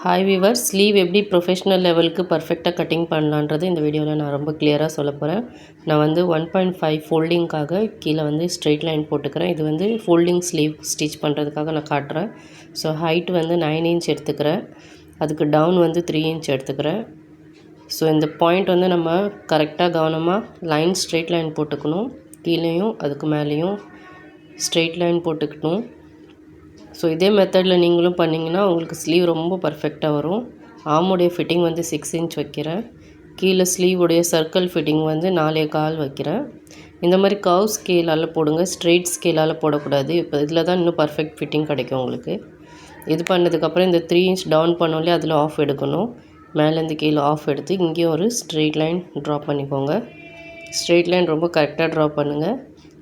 Hi விவர் sleeve எப்படி professional லெவலுக்கு பர்ஃபெக்டாக கட்டிங் பண்ணலான்றது இந்த வீடியோவில் நான் ரொம்ப கிளியராக சொல்ல போகிறேன் நான் வந்து ஒன் பாயிண்ட் ஃபைவ் ஃபோல்டிங்காக கீழே வந்து ஸ்ட்ரெயிட் லைன் போட்டுக்கிறேன். இது வந்து ஃபோல்டிங் ஸ்லீவ் ஸ்டிச் பண்ணுறதுக்காக நான் காட்டுறேன். ஸோ ஹைட் வந்து நைன் இன்ச் எடுத்துக்கிறேன். அதுக்கு டவுன் வந்து த்ரீ இன்ச் எடுத்துக்கிறேன். ஸோ இந்த பாயிண்ட் வந்து நம்ம கரெக்டாக கவனமாக லைன் ஸ்ட்ரெயிட் லைன் போட்டுக்கணும். கீழேயும் அதுக்கு மேலேயும் ஸ்ட்ரெயிட் லைன் போட்டுக்கணும். ஸோ இதே மெத்தடில் நீங்களும் பண்ணிங்கன்னா உங்களுக்கு ஸ்லீவ் ரொம்ப பர்ஃபெக்டாக வரும். ஆமுடைய ஃபிட்டிங் வந்து சிக்ஸ் இன்ச் வைக்கிறேன். கீழே ஸ்லீவுடைய சர்க்கிள் ஃபிட்டிங் வந்து நாலே கால் வைக்கிறேன். இந்த மாதிரி கவ் ஸ்கேலால் போடுங்க. ஸ்ட்ரெயிட் ஸ்கேலால் போடக்கூடாது. இப்போ இதில் தான் இன்னும் பர்ஃபெக்ட் ஃபிட்டிங் கிடைக்கும் உங்களுக்கு. இது பண்ணதுக்கப்புறம் இந்த த்ரீ இன்ச் டவுன் பண்ணோலே அதில் ஆஃப் எடுக்கணும். மேலேருந்து கீழே ஆஃப் எடுத்து இங்கேயும் ஒரு ஸ்ட்ரெயிட் லைன் ட்ரா பண்ணிக்கோங்க. ஸ்ட்ரெயிட் லைன் ரொம்ப கரெக்டாக ட்ரா பண்ணுங்கள்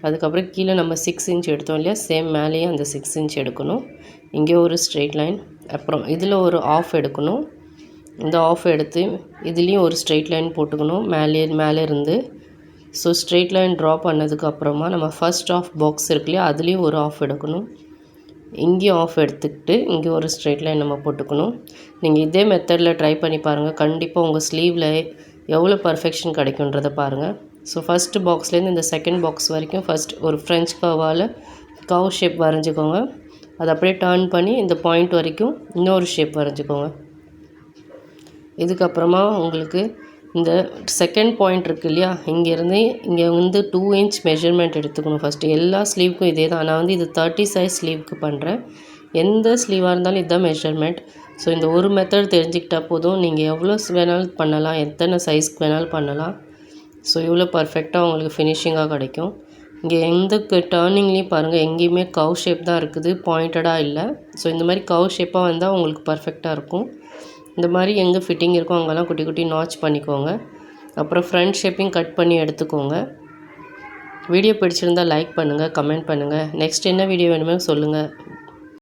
அதுக்கப்புறம் கீழே நம்ம சிக்ஸ் இன்ச் எடுத்தோம் இல்லையா? சேம் மேலேயே அந்த சிக்ஸ் இன்ச் எடுக்கணும். இங்கே ஒரு ஸ்ட்ரெயிட் லைன் அப்புறம் இதில் ஒரு ஆஃப் எடுக்கணும். இந்த ஆஃப் எடுத்து இதுலேயும் ஒரு ஸ்ட்ரெயிட் லைன் போட்டுக்கணும். மேலே மேலே இருந்து. ஸோ ஸ்ட்ரெயிட் லைன் ட்ரா பண்ணதுக்கப்புறமா நம்ம ஃபஸ்ட் ஆஃப் பாக்ஸ் இருக்கு இல்லையா? அதுலேயும் ஒரு ஆஃப் எடுக்கணும். இங்கேயும் ஆஃப் எடுத்துக்கிட்டு இங்கே ஒரு ஸ்ட்ரெயிட் லைன் நம்ம போட்டுக்கணும். நீங்கள் இதே மெத்தடில் ட்ரை பண்ணி பாருங்கள் கண்டிப்பாக உங்கள் ஸ்லீவில் எவ்வளோ பர்ஃபெக்ஷன் கிடைக்குன்றதை பாருங்கள் ஸோ ஃபஸ்ட்டு பாக்ஸ்லேருந்து இந்த செகண்ட் பாக்ஸ் வரைக்கும் ஃபஸ்ட் ஒரு ஃப்ரெஞ்ச் கவால் கவ் ஷேப் வரைஞ்சிக்கோங்க. அதை அப்படியே டேர்ன் பண்ணி இந்த பாயிண்ட் வரைக்கும் இன்னொரு ஷேப் வரைஞ்சிக்கோங்க. இதுக்கப்புறமா உங்களுக்கு இந்த செகண்ட் பாயிண்ட் இருக்குது இல்லையா? இங்கேருந்து இங்கே வந்து டூ இன்ச் மெஷர்மெண்ட் எடுத்துக்கணும் ஃபஸ்ட்டு எல்லா ஸ்லீவுக்கும் இதே தான் நான் வந்து இது தேர்ட்டி சைஸ் ஸ்லீவுக்கு பண்ணுறேன் எந்த ஸ்லீவாக இருந்தாலும் இதுதான் மெஷர்மெண்ட் ஸோ இந்த ஒரு மெத்தட் தெரிஞ்சுக்கிட்டால் போதும். நீங்கள் எவ்வளோ வேணாலும் பண்ணலாம். எத்தனை சைஸ்க்கு வேணாலும் பண்ணலாம். ஸோ இவ்வளோ பர்ஃபெக்டாக உங்களுக்கு ஃபினிஷிங்காக கிடைக்கும். இங்கே எந்த டேர்னிங்லேயும் பாருங்கள் எங்கேயுமே கவ் ஷேப் தான் இருக்குது பாயிண்டடாக இல்லை. ஸோ இந்த மாதிரி கவ் ஷேப்பாக வந்தால் உங்களுக்கு பர்ஃபெக்டாக இருக்கும். இந்த மாதிரி எங்கே ஃபிட்டிங் இருக்கோ அங்கெல்லாம் குட்டி குட்டி நாச் பண்ணிக்கோங்க. அப்புறம் ஃப்ரண்ட் ஷேப்பிங் கட் பண்ணி எடுத்துக்கோங்க. வீடியோ பிடிச்சிருந்தால் லைக் பண்ணுங்கள் கமெண்ட் பண்ணுங்கள் நெக்ஸ்ட் என்ன வீடியோ வேணுமோ சொல்லுங்கள்